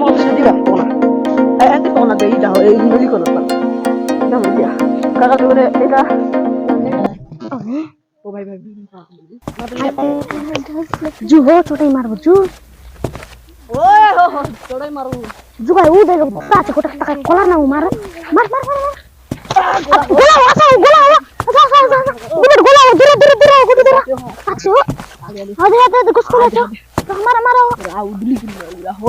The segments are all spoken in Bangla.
Kona. Ay, ante kona de ida, eh, hindi ko na pa. Na mo dia. Kaka dure ida. ও ভাই ভাই জু হো ছোটাই মারবো জু ওই হো হো চড়াই মারু জুগাই উ দেখো পাঁচ কোটা টাকা কলা না মার মার মার মার গোলা আসা গোলা আসা আসা আসা গোলা দূরে দূরে দূরে দূরে দূরে আছো আদে আদে আদে কুছ করে তো মার মার আ উদলি কি না হো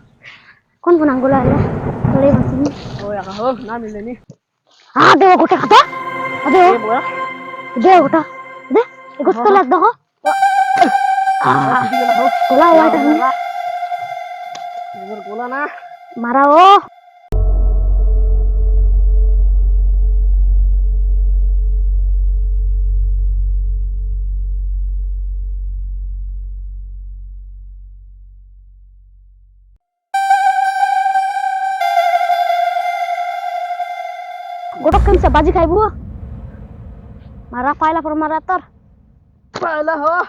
আদে গোলা ও উড়ি গেলা হো কেন করব জুবা এবার ধর জুবা ডোয়া দেখো কোন কোন গোলা রে চলে বসি ওই আগা হো না মিলেনি আদে গোটা খাতা আদে এ kan bisa baju kayak buah. Marah pailah rumah datar. Pailah oh.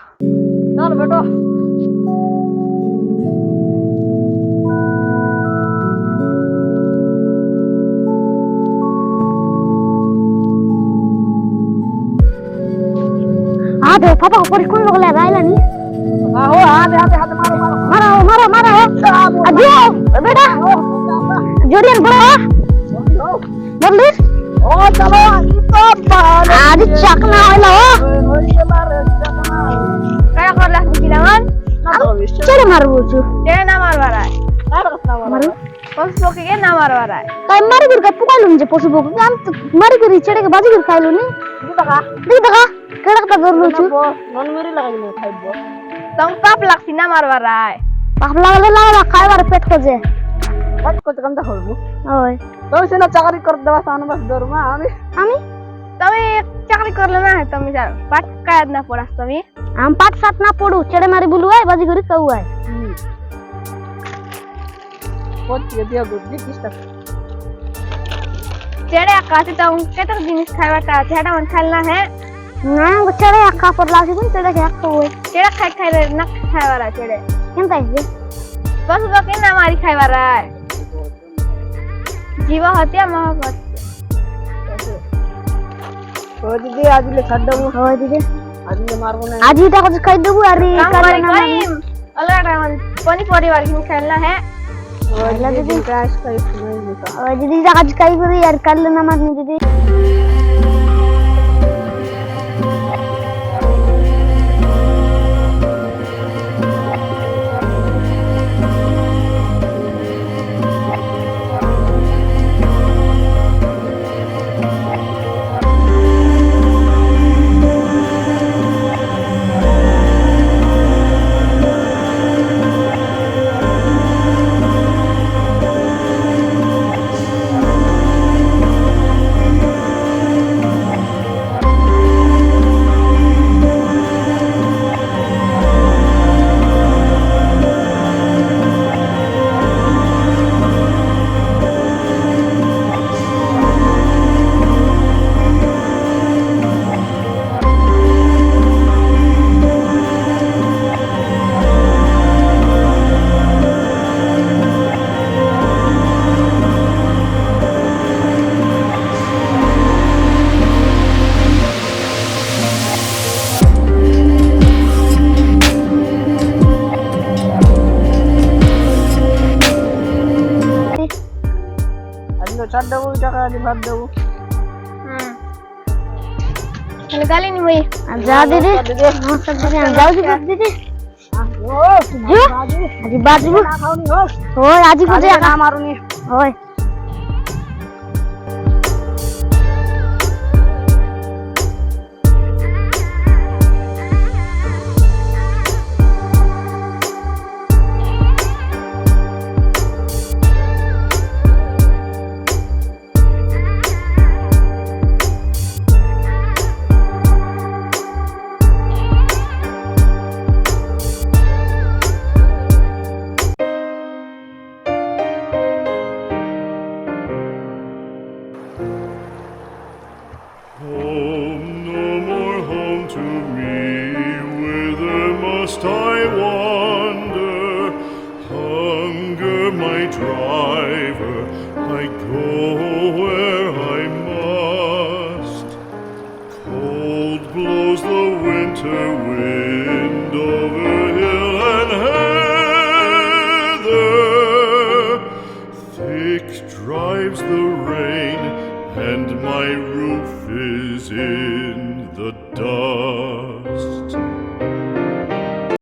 Nah, bedo. Ada papa kok di kuno kali lah ini. Marah oh, ada ada ada marah marah. Marah marah marah. Aduh, beda. Jodian bro. Berlis. Oh, no. Adik cak na oy lao. Kaya ko lang bilangan. Chere marbuju. Chere na marbarai. মারু পশু পক্ষীকে না মারবারায় তাই মারি করে কাপ পুকাইলুম যে পশু পক্ষীকে আমি তো মারি করে ছেড়েকে বাজি করে খাইলু নি দেখা দেখি দেখা কেড়াকটা ধরলু ছু নন মেরি পেট খোঁজে কাজ করতে কামটা করবো ওই তো সেনা চাকরি করে দেওয়া সামনে বাস দরমা আমি আমি Tami chakri korle na hai tami sar. Pat kayad na poras tami. আম পাট সাত না পড়ু চেড়ে মারি বুলু আয় বাজিগরি কাউ আয় করতে দিয়া বুদ্ধি কিস্তা Chede akasi tong ketok jinis khaiwa ta cheda man khalna hai. না চেড়ে একা পড়লা সিদিন চেড়ে এক ওই Chede khai khai re nak khaiwa ra chede. কেন তাইছে Pas poke na mari khaiwa hatia mohabbat. ও দিদি দিদি না আজ খাই দেবো আর কালে না kin khalna hai. ওই দিদি কাজ খাই শুনে দিতা ওই দিদি আজ খাই নি ভাই যা দিদি নমস্কার দিদি যাও দিদি দিদি জিও আজি বাজিবো ওই আজি কোজে মারুনি ওই My driver, I go where I must. Cold blows the winter wind over hill and heather. Thick drives the rain, and my roof is in the dust.